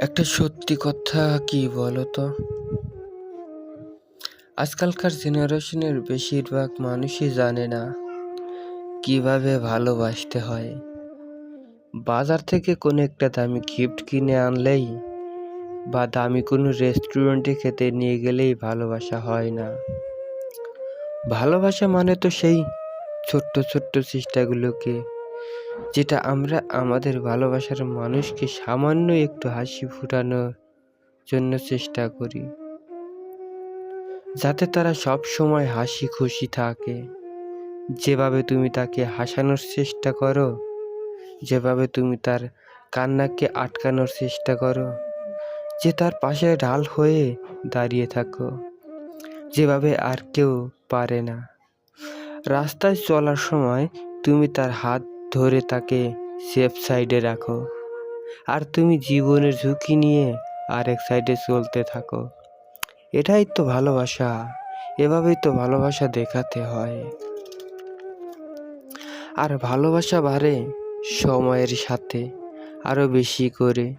একটা সত্যি কথা কি বলো তো আজকালকার জেনারেশনের বেশিরভাগ মানুষই জানে না কীভাবে ভালোবাসতে হয়। বাজার থেকে কোনো একটা দামি গিফট কিনে আনলেই বা দামি কোনো রেস্টুরেন্টে খেতে নিয়ে গেলেই ভালোবাসা হয় না। ভালোবাসা মানে তো সেই ছোট্ট ছোট্ট চেষ্টাগুলোকে যেটা আমরা আমাদের ভালোবাসার মানুষকে সামান্য একটু হাসি ফুটানোর জন্য চেষ্টা করি। যাতে তারা সব সময় হাসি খুশি থাকে। যেভাবে তুমি তাকে হাসানোর চেষ্টা করো, যেভাবে তুমি তার কান্নাকে আটকানোর চেষ্টা করো, যে তার পাশে ঢাল হয়ে দাঁড়িয়ে থাকো, যেভাবে আর কেউ পারে না। রাস্তায় চলার সময় তুমি তার হাত ধরে তাকে সেফ সাইডে রাখো। আর তুমি জীবনের ঝুঁকি নিয়ে আরেক সাইডে চলতে থাকো। এটাই তো ভালোবাসা। এভাবেই তো ভালোবাসা দেখাতে হয়। আর ভালোবাসা বাড়ে সময়ের সাথে আরও বেশি করে।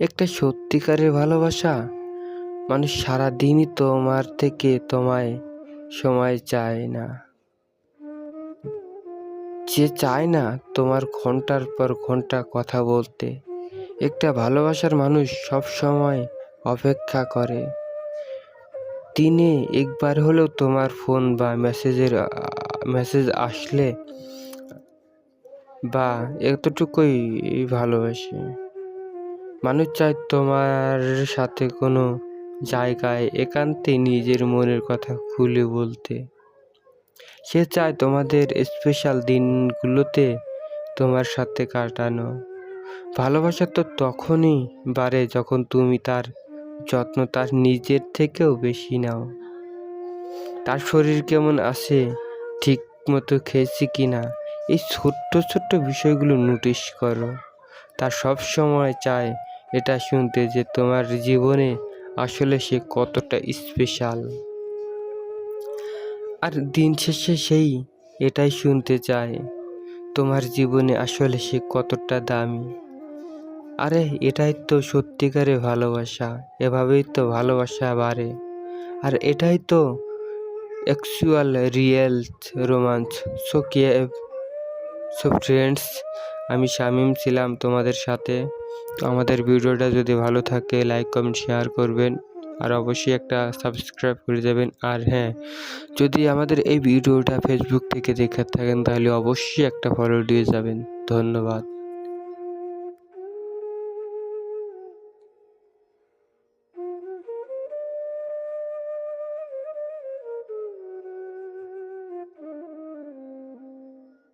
একটা সত্যিকারের ভালোবাসা, মানুষ সারাদিনই তোমার থেকে তোমায় সময় চায় না। যে চায় না তোমার ঘণ্টার পর ঘণ্টা কথা বলতে। একটা ভালোবাসার মানুষ সব সময় অপেক্ষা করে। দিনে একবার হলেও তোমার ফোন বা মেসেজের, মেসেজ আসলে বা এতটুকুই ভালোবাসে। মানুষ চায় তোমার সাথে কোনো জায়গায় একান্তে নিজের মনের কথা খুলে বলতে। সে চায় তোমাদের স্পেশাল দিনগুলোতে তোমার সাথে কাটানো। ভালোবাসা তো তখনই বাড়ে যখন তুমি তার যত্ন তার নিজের থেকেও বেশি নাও। তার শরীর কেমন আছে ঠিক মতো খেয়েছি কি না এই ছোট্ট ছোট্ট বিষয়গুলো নোটিশ করো। তার সব সময় চায় এটা শুনতে যে তোমার জীবনে আসলে সে কতটা স্পেশাল আর দিন শেষে সেই এটাই শুনতে চায়, তোমার জীবনে আসলে সে কতটা দামি? আরে, এটাই তো সত্যিকারে ভালোবাসা, এভাবেই তো ভালোবাসা বাড়ে। আর এটাই তো অ্যাকচুয়াল রিয়েল রোমাঞ্চ সো কে সো ফ্রেন্ডস আমি শামিম ছিলাম তোমাদের সাথে। আমাদের ভিডিওটা যদি ভালো থাকে লাইক কমেন্ট শেয়ার করবেন। আর অবশ্যই একটা সাবস্ক্রাইব করে যাবেন আর হ্যাঁ যদি আমাদের এই ভিডিওটা ফেসবুক থেকে দেখে থাকেন, তাহলে অবশ্যই একটা ফলো দিয়ে যাবেন। ধন্যবাদ।